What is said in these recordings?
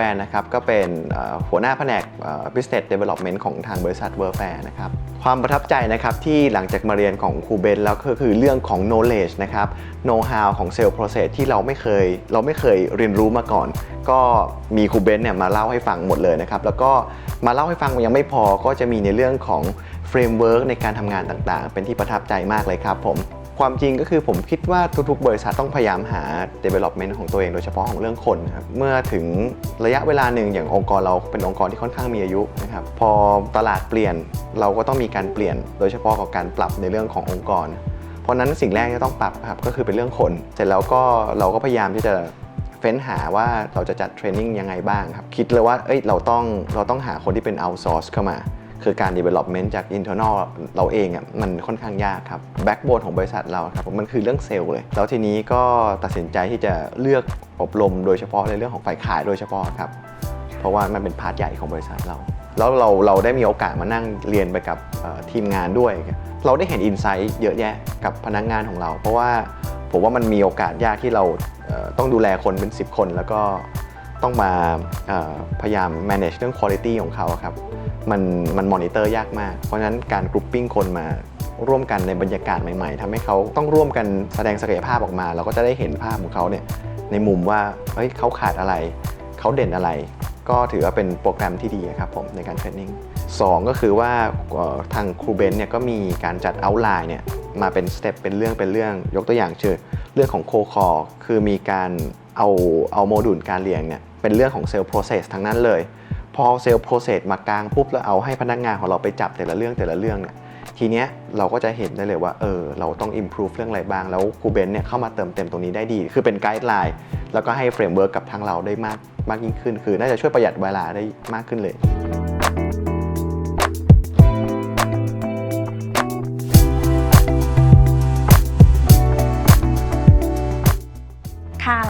แวนนะครับก็เป็นหัวหน้าแผนก business development ของทางบริษัทเวอร์แฟร์นะครับความประทับใจนะครับที่หลังจากมาเรียนของครูเบนแล้วก็คือเรื่องของ knowledge นะครับ know how ของ sales process ที่เราไม่เคยเราไม่เคยเรียนรู้มาก่อน ก็มีครูเบนเนี่ยมาเล่าให้ฟังหมดเลยนะครับแล้วก็มาเล่าให้ฟังยังไม่พอก็จะมีในเรื่องของเฟรมเวิร์กในการทำงานต่างๆ เป็นที่ประทับใจมากเลยครับผม ความจริงก็คือผมคิดว่าทุกๆ บริษัทต้องพยายามหา development ของตัวเองโดยเฉพาะของเรื่องคนนะครับเมื่อถึงระยะเวลาหนึ่งอย่างองค์กรเราเป็นองค์กรที่ค่อนข้างมีอายุนะครับพอตลาดเปลี่ยนเราก็ต้องมีการเปลี่ยน โดยเฉพาะกับการปรับในเรื่องขององค์กร เพราะนั้นสิ่งแรกที่ต้องปรับครับก็คือเป็นเรื่องคน เสร็จแล้วก็เราก็พยายามที่จะเฟ้นหาว่าเราจะจัดเทรนนิ่งยังไงบ้างครับคิดเลยว่าเอ้ยเราต้องเราต้องหาคนที่เป็น outsource เข้ามา คือการ development จาก internal เราเองอะมันค่อนข้างยากครับ backbone ของบริษัทเราครับมันคือเรื่องเซลล์เลย แล้วทีนี้ก็ตัดสินใจที่จะเลือกอบรมโดยเฉพาะในเรื่องของฝ่ายขายโดยเฉพาะครับ เพราะว่ามันเป็นพาร์ทใหญ่ของบริษัทเรา แล้วเราเราได้มีโอกาสมานั่งเรียนไปกับทีมงานด้วย เราได้เห็นอินไซต์เยอะแยะกับพนักงานของเรา เพราะว่าผมว่ามันมีโอกาสยากที่เราต้องดูแลคนเป็น 10 คน แล้วก็ ต้องมาพยายาม manage เรื่อง quality ของเขาครับ มันมันมอนิเตอร์ยากมาก เพราะฉะนั้นการกรุ๊ปปิ้งคนมาร่วมกันในบรรยากาศใหม่ๆทำให้เขาต้องร่วมกันแสดงศักยภาพออกมา เราก็จะได้เห็นภาพของเขาเนี่ยในมุมว่าเฮ้ยเขาขาดอะไร เขาเด่นอะไร ก็ถือว่าเป็นโปรแกรมที่ดีครับผมในการเทรนนิ่งสองก็คือว่าทางครูเบนเนี่ยก็มีการจัดเอาไลน์เนี่ยมาเป็นสเต็ปเป็นเรื่องเป็นเรื่อง ยกตัวอย่างเช่นเรื่องของโคคอคือมีการเอาเอาโมดูลการเรียนเนี่ย เป็นเรื่องของเซลล์โปรเซสทั้งนั้นเลย พอเซลล์โปรเซสมากลางปุ๊บแล้วเอาให้พนักงานของเราไปจับแต่ละเรื่องแต่ละเรื่องเนี่ยทีเนี้ยเราก็จะเห็นได้เลยว่าเออเราต้อง improve เรื่องอะไรบ้าง แล้วครูเบนเนี่ยเข้ามาเติมเต็มตรงนี้ได้ดี คือเป็นไกด์ไลน์แล้วก็ให้เฟรมเวิร์กกับทางเราได้มากมากยิ่งขึ้น คือน่าจะช่วยประหยัดเวลาได้มากขึ้นเลย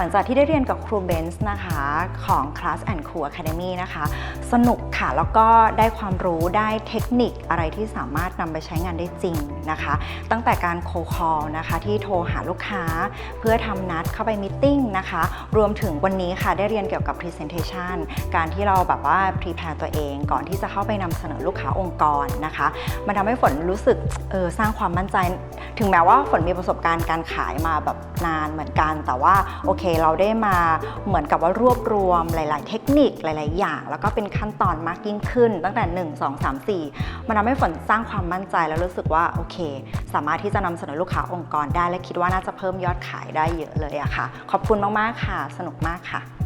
หลังจากที่ได้เรียนกับครูเบนซ์นะคะของ Class and Crew Academy นะคะ สนุกค่ะ แล้วก็ได้ความรู้ได้เทคนิคอะไรที่สามารถนำไปใช้งานได้จริงนะคะ ตั้งแต่การโคคอลนะคะที่โทรหาลูกค้า เพื่อทำนัดเข้าไปมิ팅นะคะ รวมถึงวันนี้ค่ะได้เรียนเกี่ยวกับ Presentation การที่เราแบบว่า prepare ตัวเอง ก่อนที่จะเข้าไปนำเสนอลูกค้าองค์กรนะคะ มันทำให้ฝนรู้สึกเออสร้างความมั่นใจ ถึงแม้ว่าฝนมีประสบการณ์การขายมาแบบนานเหมือนกัน แต่ว่าโอเคเราได้มาเหมือนกับว่ารวบรวมหลาย ๆ เทคนิคหลาย ๆ อย่าง แล้วก็เป็นขั้นตอนมากยิ่งขึ้น ตั้งแต่ 1 2 3 4 มันทำให้ฝนสร้างความมั่นใจแล้วรู้สึกว่าโอเค สามารถที่จะนำเสนอลูกค้าองค์กรได้และคิดว่าน่าจะเพิ่มยอดขายได้เยอะเลยอะค่ะ ขอบคุณมาก ๆ ค่ะ สนุกมากค่ะ